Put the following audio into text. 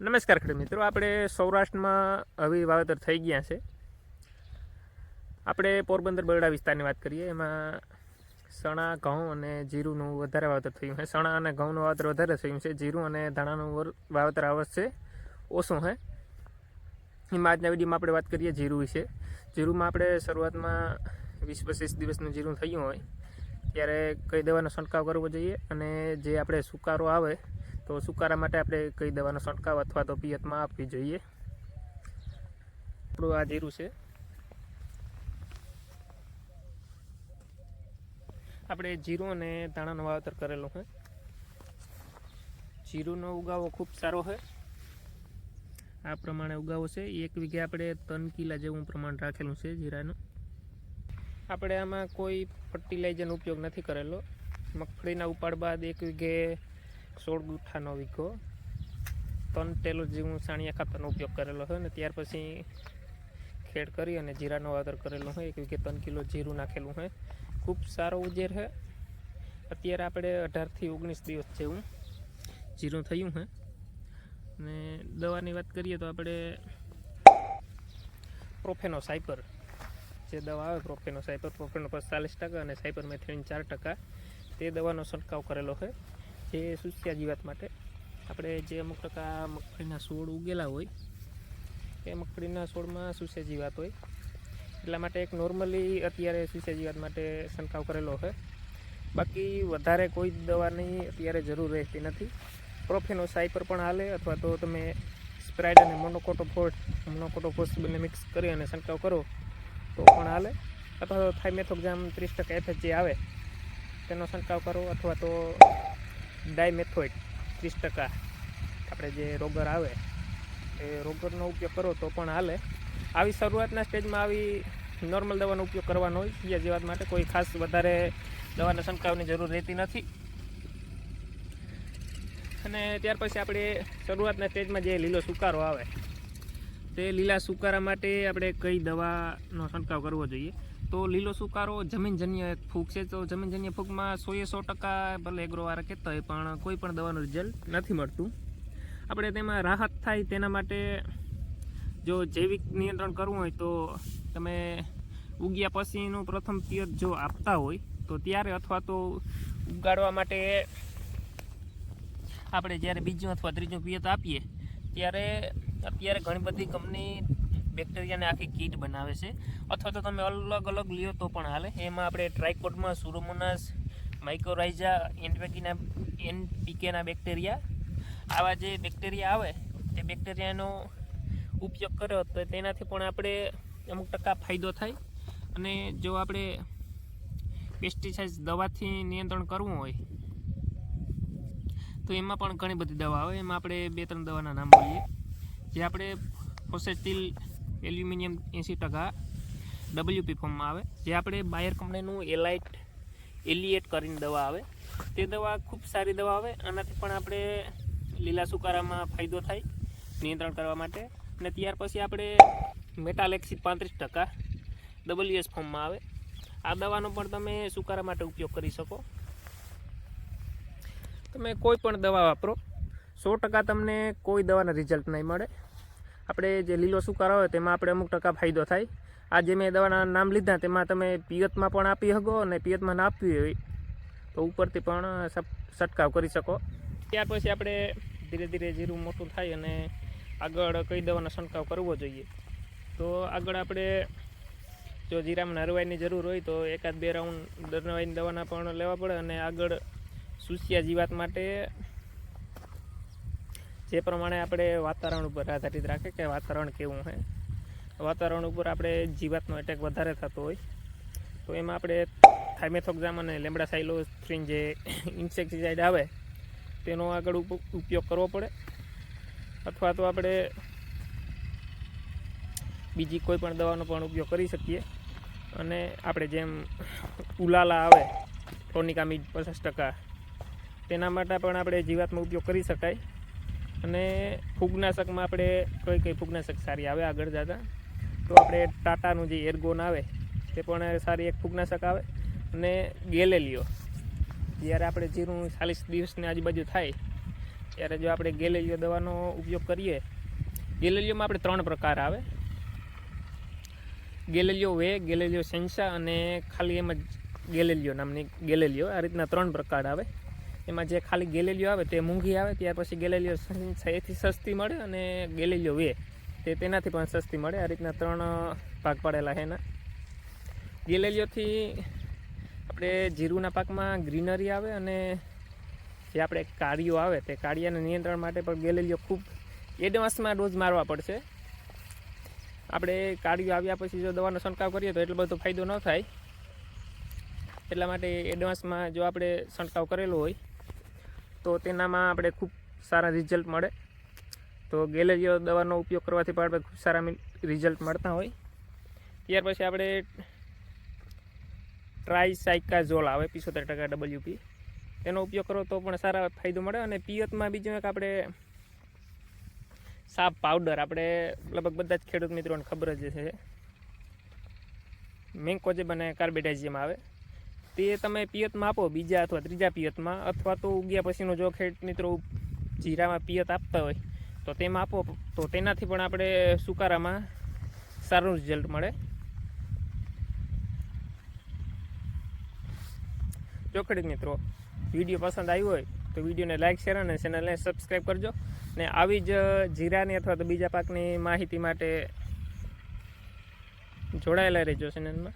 નમસ્કાર ખેડૂત મિત્રો, આપણે સૌરાષ્ટ્રમાં હવે વાવેતર થઈ ગયા છે. આપણે પોરબંદર બરડા વિસ્તારની વાત કરીએ, એમાં ચણા ઘઉં અને જીરુંનું વધારે વાવેતર થયું છે. ચણા અને ઘઉંનું વાવેતર વધારે થયું છે. જીરું અને ધાણાનું વાવેતર વાવેતર અવશ્ય ઓછું છે. એમાં આજના વિડીયોમાં આપણે વાત કરીએ જીરું વિશે. જીરુંમાં આપણે શરૂઆતમાં વીસ પચીસ દિવસનું જીરું થયું હોય, ત્યારે કઈ દવાનો છંટકાવ કરવો જોઈએ અને જે આપણે સુકારો આવે તો સુકારા માટે આપણે કઈ દવાનો છંટકાવ અથવા તો પિયતમાં આપવી જોઈએ. આપણું આ જીરું છે. આપણે જીરું અને ધાણાનું વાવેતર કરેલું છે. જીરુંનો ઉગાવો ખૂબ સારો છે. આ પ્રમાણે ઉગાવો છે. એક વીઘે આપણે ત્રણ કિલા જેવું પ્રમાણ રાખેલું છે જીરાનું. આપણે આમાં કોઈ ફર્ટિલાઇઝરનો ઉપયોગ નથી કરેલો. મગફળીના ઉપાડ બાદ એક વીઘે સોળ ગુઠ્ઠાનો વીઘો. ત્રણ ટેલો જેવું સાણિયા ખાતરનો ઉપયોગ કરેલો હોય ને ત્યાર પછી ખેડ કરી અને જીરાનો વાવતર કરેલો હોય. એક વીઘે ત્રણ કિલો જીરું નાખેલું હોય. ખૂબ સારો ઉજેર છે અત્યારે આપણે અઢારથી ઓગણીસ દિવસ જેવું જીરું થયું છે અને દવાની વાત કરીએ તો આપણે પ્રોફેનો સાયપર જે દવા આવે પ્રોફેનો સાયપર પ્રોફેનો પર ચાલીસ ટકા અને સાયપર મેથિન ચાર ટકા. તે દવાનો છંટકાવ કરેલો છે જે સુસ્યા જીવાત માટે આપણે જે અમુક ટકા મગફળીના છોડ ઉગેલા હોય, એ મગફળીના છોડમાં સુસ્યા જીવાત હોય. એટલા માટે એક નોર્મલી અત્યારે સુસ્યા જીવાત માટે છંટકાવ કરેલો છે. બાકી વધારે કોઈ દવાની અત્યારે જરૂર રહેતી નથી. પ્રોફેનો સાયપર પણ હાલે અથવા તો તમે સ્પ્રાઇડ અને મોનોકોટોફોસ મોનોકોટોફોસ બંને મિક્સ કરી અને છંટકાવ કરો, તો પણ હાલે. અથવા તો થાઇમેથોક્ઝામ ત્રીસ ટકા એફએચ આવે, તેનો છંટકાવ કરો અથવા તો ડાયમેથોઇડ ત્રીસ ટકા. આપણે જે રોગર આવે, એ રોગરનો ઉપયોગ કરો તો પણ હાલે. આવી શરૂઆતના સ્ટેજમાં આવી નોર્મલ દવાનો ઉપયોગ કરવાનો હોય બીજા જીવાત માટે કોઈ ખાસ વધારે દવાના છંટકાવની જરૂર રહેતી નથી. અને ત્યાર પછી આપણે શરૂઆતના સ્ટેજમાં જે લીલો સુકારો આવે, તે લીલા સુકારા માટે આપણે કઈ દવાનો છંટકાવ કરવો જોઈએ? તો લીલો સુકારો, જમીનજન્ય એક ફૂગ છે. તો જમીનજન્ય ફૂગમાં સોએ સો ટકા ભલે એગ્રોવાળા કહેતા હોય પણ કોઈ પણ દવાનું રિઝલ્ટ નથી મળતું. આપણે તેમાં રાહત થાય તેના માટે જો જૈવિક નિયંત્રણ કરવું હોય તો તમે ઉગ્યા પછીનું પ્રથમ પિયત જો આપતા હોય તો ત્યારે અથવા તો ઉગાડવા માટે આપણે જ્યારે બીજું અથવા ત્રીજું પિયત આપીએ, ત્યારે અત્યારે ઘણી બધી કંપની બેક્ટેરિયાને આખી કીટ બનાવે છે. અથવા તો તમે અલગ અલગ લ્યો તો પણ હાલે. એમાં આપણે ટ્રાયકોટમાં સુરોમોનાસ માઇક્રોરાઇઝા એન્ટવેકીના એનપીકેના બેક્ટેરિયા. આવા જે બેક્ટેરિયા આવે, તે બેક્ટેરિયાનો ઉપયોગ કર્યો તો તેનાથી પણ આપણે અમુક ટકા ફાયદો થાય. અને જો આપણે પેસ્ટિસાઇડ દવાથી નિયંત્રણ કરવું હોય, તો એમાં પણ ઘણી બધી દવા આવે. એમાં આપણે બે ત્રણ દવાના નામ બોલીએ. જે આપણે ફોસેટિલ એલ્યુમિનિયમ એંસી ટકા ડબલ્યુપી ફોર્મમાં આવે. જે આપણે બાયર કંપનીનું એલાઇટ એલિએટ કરીને દવા આવે. તે દવા ખૂબ સારી દવા આવે. આનાથી પણ આપણે લીલા સુકારામાં ફાયદો થાય નિયંત્રણ કરવા માટે. અને ત્યાર પછી આપણે મેટાલેક્સી પાંત્રીસ ટકા ડબલ્યુએસ ફોર્મમાં આવે. આ દવાનો પણ તમે સુકારા માટે ઉપયોગ કરી શકો. તમે કોઈ પણ દવા વાપરો. સો ટકા તમને કોઈ દવાના રિઝલ્ટ નહીં મળે. આપણે જે લીલો સુકારો હોય તેમાં આપણે અમુક ટકા ફાયદો થાય. આ જે મેં દવાના નામ લીધા તેમાં તમે પિયતમાં પણ આપી શકો અને પિયતમાં ના આપવી હોય તો ઉપરથી પણ છંટકાવ કરી શકો. ત્યાર પછી આપણે ધીરે ધીરે જીરું મોટું થાય અને આગળ કઈ દવાનો છંટકાવ કરવો જોઈએ. તો આગળ આપણે જો જીરામાં નરવાઈની જરૂર હોય તો એકાદ બે રાઉન્ડ નરવાઈની દવાના પણ લેવા પડે અને આગળ સુસ્યા જીવાત માટે જે પ્રમાણે આપણે વાતાવરણ ઉપર આધારિત રાખે કે વાતાવરણ કેવું છે વાતાવરણ ઉપર આપણે જીવાતનો એટેક વધારે થતો હોય, તો એમાં આપણે થાઇમેથોક્ઝામ અને લેમડા સાઇલોથ્રીન જે ઇન્સેક્ટિસાઇડ આવે, તેનો આગળ ઉપ- ઉપયોગ કરવો પડે. અથવા તો આપણે બીજી કોઈ પણ દવાનો પણ ઉપયોગ કરી શકીએ. અને આપણે જેમ ઉલાલા આવે ટોનિકામીડ પચાસ ટકા, તેના માટે પણ આપણે જીવાતનો ઉપયોગ કરી શકાય. અને ફૂગનાશકમાં આપણે કઈ કઈ ફૂગનાશક સારી આવે આગળ જતાં? તો આપણે ટાટાનું જે એરગોન આવે, તે પણ સારી એક ફૂગનાશક આવે. અને ગેલેલિયો, જ્યારે આપણે જીરું ચાલીસ દિવસની આજુબાજુ થાય, ત્યારે જો આપણે ગેલેલિયો દવાનો ઉપયોગ કરીએ, ગેલેલિયોમાં આપણે ત્રણ પ્રકાર આવે. ગેલેલિયો વે, ગેલેલિયો સેન્સા અને ખાલી એમ જ ગેલેલિયો નામની ગેલેલિયો, આ રીતના ત્રણ પ્રકાર આવે. એમાં જે ખાલી ગેલેલીઓ આવે તે મૂંઘી આવે, ત્યાર પછી ગેલેલીઓ એથી સસ્તી મળે અને ગેલેલીઓ વે. તે તેનાથી પણ સસ્તી મળે. આ રીતના ત્રણ ભાગ પાડેલા છે એના. ગેલેલીઓથી આપણે જીરુના પાકમાં ગ્રીનરી આવે અને જે આપણે કાળીઓ આવે, તે કાળિયાના નિયંત્રણ માટે પણ ગેલેલીઓ ખૂબ એડવાન્સમાં ડોઝ મારવા પડશે. આપણે કાળીઓ આવ્યા પછી જો દવાનો છંટકાવ કરીએ તો એટલો બધો ફાયદો ન થાય. એટલા માટે એડવાન્સમાં જો આપણે છંટકાવ કરેલો હોય તો તેનામાં આપણે ખૂબ સારા રિઝલ્ટ મળે. તો ગેલેરિયો દવાનો ઉપયોગ કરવાથી પણ આપણે ખૂબ સારા રિઝલ્ટ મળતા હોય. ત્યાર પછી આપણે ટ્રાઇસાઇકાઝોલ આવે પિસોતેર ટકા ડબલ્યુપી તેનો ઉપયોગ કરો તો પણ સારા ફાયદો મળે અને પિયતમાં બીજું એક આપણે સાપ પાવડર આપણે લગભગ બધા જ ખેડૂત મિત્રોને ખબર જ છે મેંકોજેબ અને કાર્બેડાઇઝિયમ આવે. તે તમે પિયતમાં આપો બીજા અથવા ત્રીજા પિયતમાં, અથવા તો ઉગ્યા પછીનો જો ખેડ મિત્રો જીરામાં પિયત આપતા હોય, તો તેમાં આપો. તો તેનાથી પણ આપણે સુકારામાં સારું રિઝલ્ટ મળે. જો ખેડૂત મિત્રો, વીડિયો પસંદ આવ્યો હોય, તો વિડીયોને લાઇક શેર અને ચેનલને સબસ્ક્રાઈબ કરજો. ને આવી જ જીરાની અથવા તો બીજા પાકની માહિતી માટે જોડાયેલા રહેજો ચેનલમાં